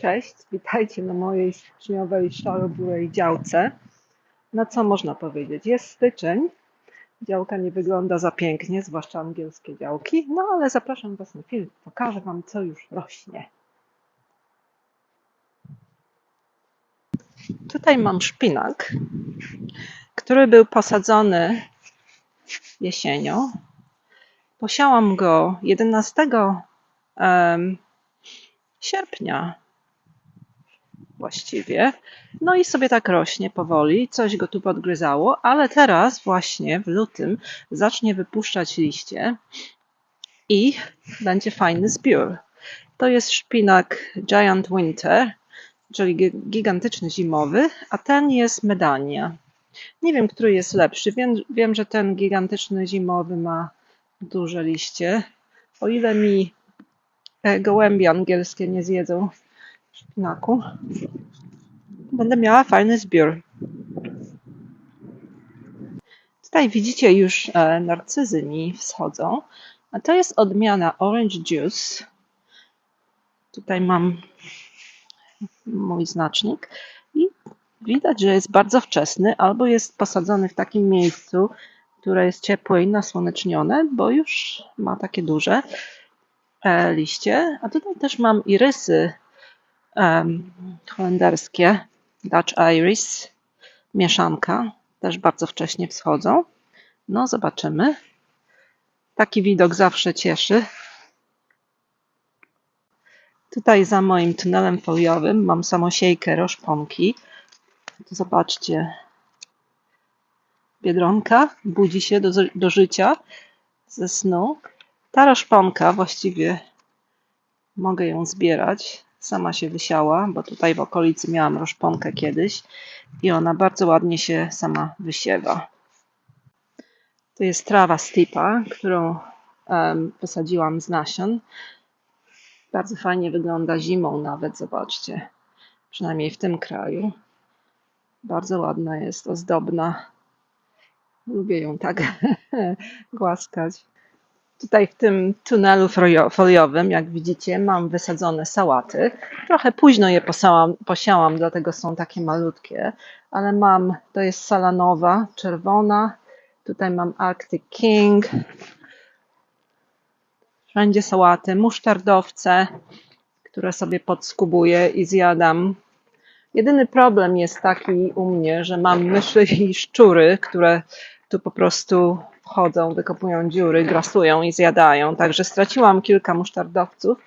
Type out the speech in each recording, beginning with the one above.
Cześć, witajcie na mojej styczniowej szaro-burej działce. No co można powiedzieć? Jest styczeń. Działka nie wygląda za pięknie, zwłaszcza angielskie działki. No ale zapraszam Was na film. Pokażę Wam, co już rośnie. Tutaj mam szpinak, który był posadzony jesienią. Posiałam go 11 em, sierpnia właściwie. No i sobie tak rośnie powoli, coś go tu podgryzało, ale teraz właśnie w lutym zacznie wypuszczać liście i będzie fajny zbiór. To jest szpinak Giant Winter, czyli gi- gigantyczny zimowy, a ten jest medania. Nie wiem, który jest lepszy. Wiem, wiem, że ten gigantyczny zimowy ma duże liście. O ile mi e, gołębie angielskie nie zjedzą szpinaku, będę miała fajny zbiór. Tutaj widzicie już e, narcyzy mi wschodzą, a to jest odmiana Orange Juice. Tutaj mam mój znacznik i widać, że jest bardzo wczesny albo jest posadzony w takim miejscu, które jest ciepłe i nasłonecznione, bo już ma takie duże e, liście. A tutaj też mam irysy em, holenderskie, Dutch Iris, mieszanka, też bardzo wcześnie wschodzą. No, zobaczymy. Taki widok zawsze cieszy. Tutaj za moim tunelem foliowym mam samosiejkę roszponki. Tu Zobaczcie. Biedronka budzi się do, do życia ze snu. Ta roszponka właściwie mogę ją zbierać. Sama się wysiała, bo tutaj w okolicy miałam roszponkę kiedyś i ona bardzo ładnie się sama wysiewa. To jest trawa stipa, którą posadziłam z nasion. Bardzo fajnie wygląda zimą nawet, zobaczcie. Przynajmniej w tym kraju. Bardzo ładna jest, ozdobna. Lubię ją tak głaskać. Tutaj w tym tunelu folio- foliowym, jak widzicie, mam wysadzone sałaty. Trochę późno je posiałam, posiałam, dlatego są takie malutkie, ale mam, to jest salanowa, czerwona. Tutaj mam Arctic King. Wszędzie sałaty, musztardowce, które sobie podskubuję i zjadam. Jedyny problem jest taki u mnie, że mam myszy i szczury, które tu po prostu wchodzą, wykopują dziury, grasują i zjadają. Także straciłam kilka musztardowców,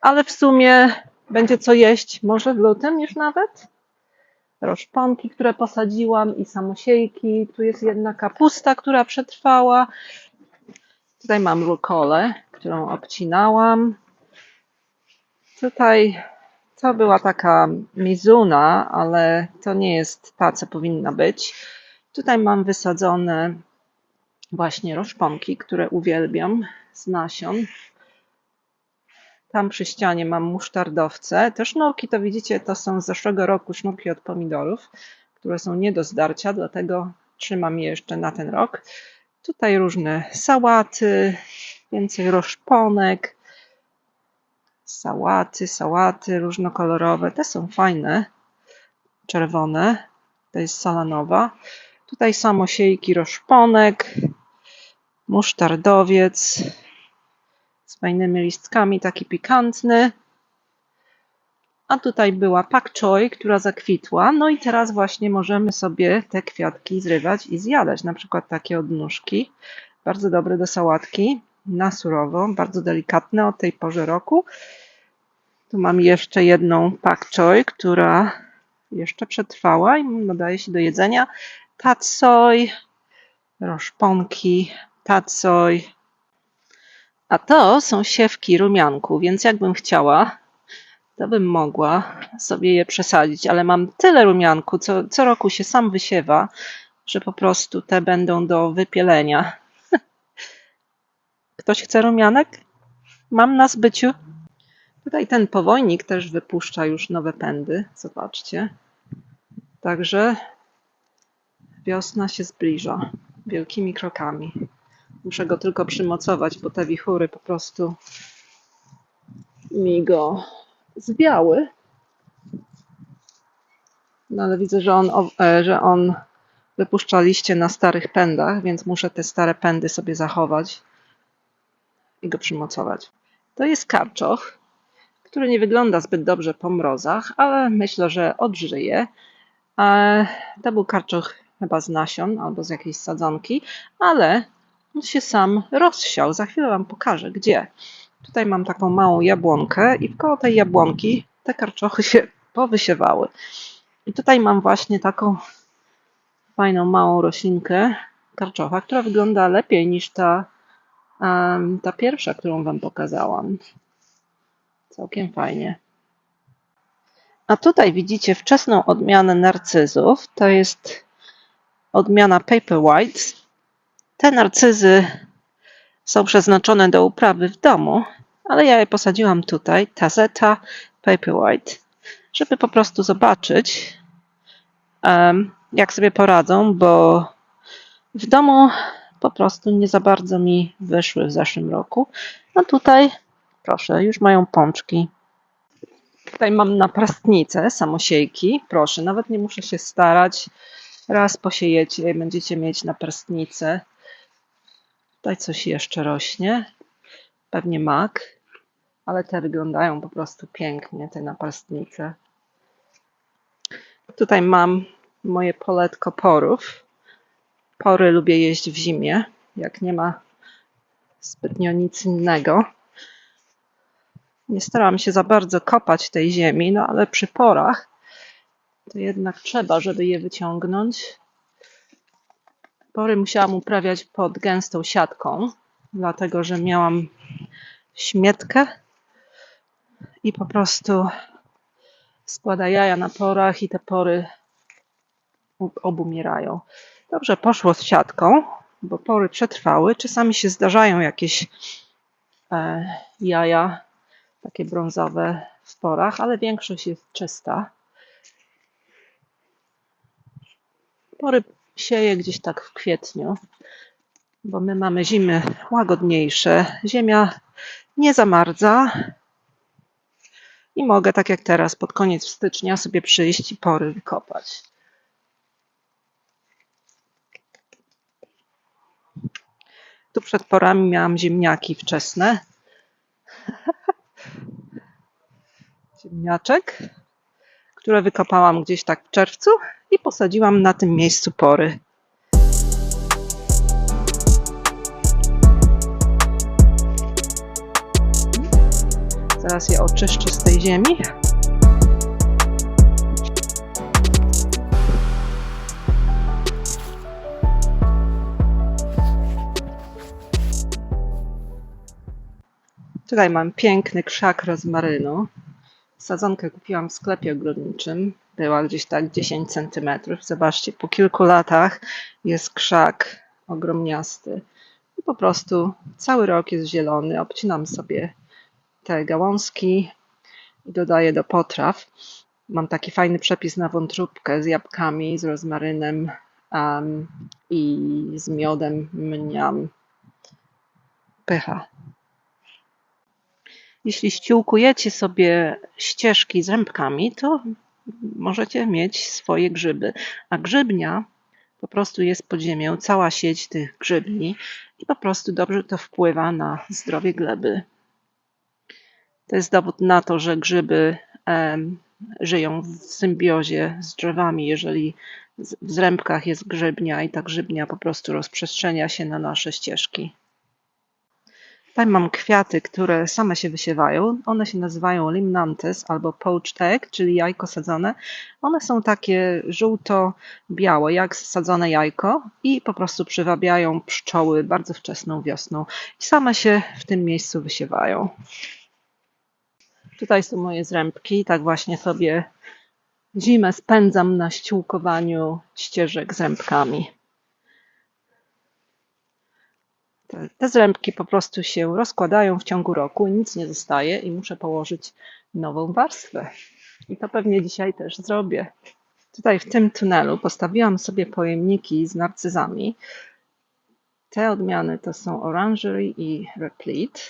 ale w sumie będzie co jeść, może w lutym już nawet. Roszponki, które posadziłam i samosiejki. Tu jest jedna kapusta, która przetrwała. Tutaj mam rukolę, którą obcinałam. Tutaj to była taka mizuna, ale to nie jest ta, co powinna być. Tutaj mam wysadzone właśnie roszponki, które uwielbiam z nasion. Tam przy ścianie mam musztardowce. Te sznurki, to widzicie, to są z zeszłego roku sznurki od pomidorów, które są nie do zdarcia, dlatego trzymam je jeszcze na ten rok. Tutaj różne sałaty, więcej roszponek, sałaty, sałaty różnokolorowe. Te są fajne, czerwone. To jest salanowa. Tutaj samosiejki roszponek, musztardowiec z fajnymi listkami, taki pikantny. A tutaj była pak choi, która zakwitła. No i teraz właśnie możemy sobie te kwiatki zrywać i zjadać. Na przykład takie odnóżki. Bardzo dobre do sałatki. Na surowo, bardzo delikatne o tej porze roku. Tu mam jeszcze jedną pak choi, która jeszcze przetrwała i nadaje się do jedzenia. Tatsoi, roszponki, tatsoi. A to są siewki rumianku, więc jakbym chciała, to bym mogła sobie je przesadzić, ale mam tyle rumianku, co, co roku się sam wysiewa, że po prostu te będą do wypielenia. Ktoś chce rumianek? Mam na zbyciu. Tutaj ten powojnik też wypuszcza już nowe pędy, zobaczcie. Także wiosna się zbliża wielkimi krokami. Muszę go tylko przymocować, bo te wichury po prostu mi go zwiały. No ale widzę, że on, e, że on wypuszcza liście na starych pędach, więc muszę te stare pędy sobie zachować i go przymocować. To jest karczoch, który nie wygląda zbyt dobrze po mrozach, ale myślę, że odżyje. E, To był karczoch chyba z nasion albo z jakiejś sadzonki, ale on się sam rozsiał. Za chwilę Wam pokażę, gdzie. Tutaj mam taką małą jabłonkę i koło tej jabłonki te karczochy się powysiewały. I tutaj mam właśnie taką fajną, małą roślinkę karczocha, która wygląda lepiej niż ta, em, ta pierwsza, którą Wam pokazałam. Całkiem fajnie. A tutaj widzicie wczesną odmianę narcyzów. To jest odmiana Paper White. Te narcyzy są przeznaczone do uprawy w domu, ale ja je posadziłam tutaj, Tazeta Paper White, żeby po prostu zobaczyć, jak sobie poradzą, bo w domu po prostu nie za bardzo mi wyszły w zeszłym roku. No tutaj, proszę, już mają pączki. Tutaj mam naprostnicę, samosiejki. Proszę, nawet nie muszę się starać. Raz posiejecie i będziecie mieć naprostnicę. Tutaj coś jeszcze rośnie. Pewnie mak. Ale te wyglądają po prostu pięknie, te napastnice. Tutaj mam moje poletko porów. Pory lubię jeść w zimie, jak nie ma zbytnio nic innego. Nie starałam się za bardzo kopać tej ziemi, no ale przy porach to jednak trzeba, żeby je wyciągnąć. Pory musiałam uprawiać pod gęstą siatką, dlatego że miałam śmietkę i po prostu składa jaja na porach i te pory obumierają. Dobrze poszło z siatką, bo pory przetrwały. Czasami się zdarzają jakieś e, jaja takie brązowe w porach, ale większość jest czysta. Pory sieję gdzieś tak w kwietniu, bo my mamy zimy łagodniejsze. Ziemia nie zamardza i mogę, tak jak teraz, pod koniec stycznia sobie przyjść i pory wykopać. Tu przed porami miałam ziemniaki wczesne. Ziemniaczek, które wykopałam gdzieś tak w czerwcu i posadziłam na tym miejscu pory. Zaraz je oczyszczę z tej ziemi. Tutaj mam piękny krzak rozmarynu. Sadzonkę kupiłam w sklepie ogrodniczym. Była gdzieś tak 10 cm. Zobaczcie, po kilku latach jest krzak ogromniasty. I po prostu cały rok jest zielony. Obcinam sobie te gałązki i dodaję do potraw. Mam taki fajny przepis na wątróbkę z jabłkami, z rozmarynem em, i z miodem. Mniam. Pycha. Jeśli ściółkujecie sobie ścieżki z rębkami, to możecie mieć swoje grzyby. A grzybnia po prostu jest pod ziemią, cała sieć tych grzybni i po prostu dobrze to wpływa na zdrowie gleby. To jest dowód na to, że grzyby żyją w symbiozie z drzewami. Jeżeli w zrębkach jest grzybnia i ta grzybnia po prostu rozprzestrzenia się na nasze ścieżki. Tutaj mam kwiaty, które same się wysiewają. One się nazywają limnantes albo poached egg, czyli jajko sadzone. One są takie żółto-białe, jak sadzone jajko i po prostu przywabiają pszczoły bardzo wczesną wiosną i same się w tym miejscu wysiewają. Tutaj są moje zrębki. Tak właśnie sobie zimę spędzam na ściółkowaniu ścieżek z Te, zrębki po prostu się rozkładają w ciągu roku i nic nie zostaje i muszę położyć nową warstwę. I to pewnie dzisiaj też zrobię. Tutaj w tym tunelu postawiłam sobie pojemniki z narcyzami. Te odmiany to są Orangery i Replete,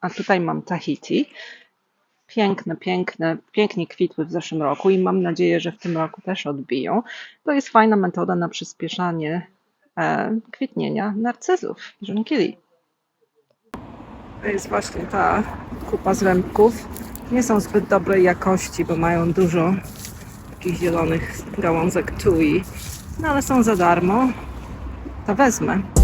a tutaj mam Tahiti. Piękne, piękne, pięknie kwitły w zeszłym roku i mam nadzieję, że w tym roku też odbiją. To jest fajna metoda na przyspieszanie kwitnienia narcyzów, żonkili. To jest właśnie ta kupa zrębków. Nie są zbyt dobrej jakości, bo mają dużo takich zielonych gałązek tui, no ale są za darmo. To wezmę.